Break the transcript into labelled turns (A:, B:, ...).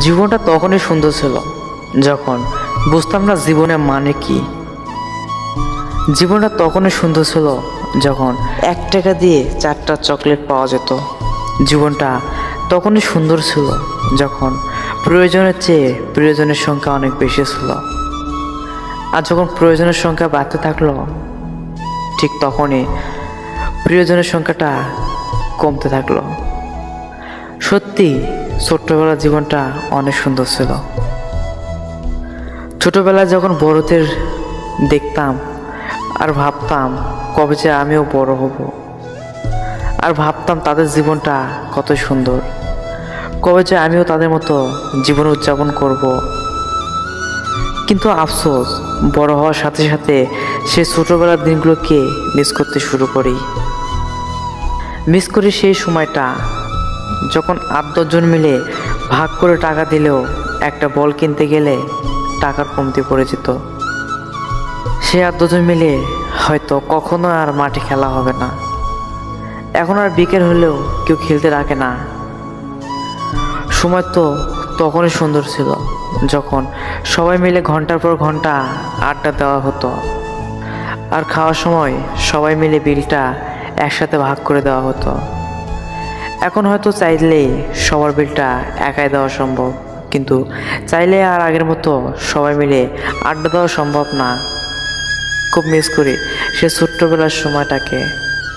A: জীবনটা তখনই সুন্দর ছিল, যখন বুঝতাম না জীবনের মানে কি। জীবনটা তখনই সুন্দর ছিল, যখন এক টাকা দিয়ে চারটা চকলেট পাওয়া যেত। জীবনটা তখনই সুন্দর ছিল, যখন প্রয়োজনের চেয়ে প্রয়োজনের সংখ্যা অনেক বেশি ছিল। আর যখন প্রয়োজনের সংখ্যা বাড়তে থাকল, ঠিক তখনই প্রিয়জনের সংখ্যাটা কমতে থাকল। সত্যি ছোট্টবেলার জীবনটা অনেক সুন্দর ছিল। ছোটবেলায় যখন বড়দের দেখতাম আর ভাবতাম কবে যে আমিও বড় হব, আর ভাবতাম তাদের জীবনটা কত সুন্দর, কবে যে আমিও তাদের মতো জীবন উদযাপন করব। কিন্তু আফসোস, বড় হওয়ার সাথে সাথে সে ছোটবেলার দিনগুলোকে মিস করতে শুরু করি। মিস করি সেই সময়টা যখন আট দশজন মিলে ভাগ করে টাকা দিলেও একটা বল কিনতে গেলে টাকার কমতি পড়ে যেত। সে দশজন মিলে হয়তো কখনো আর মাঠে খেলা হবে না। এখন আর বিকেল হলেও কেউ খেলতে রাখে না। সময় তো তখনই সুন্দর ছিল, যখন সবাই মিলে ঘণ্টার পর ঘণ্টা আড্ডা দেওয়া হতো। আর খাওয়ার সময় সবাই মিলে বিলটা একসাথে ভাগ করে দেওয়া হতো। এখন হয়তো চাইলে সবার বিলটা একাই দেওয়া সম্ভব, কিন্তু চাইলে আর আগের মতো সবাই মিলে আড্ডা দেওয়া সম্ভব না। খুব মিস করি সে ছোট্টবেলার সময়টাকে।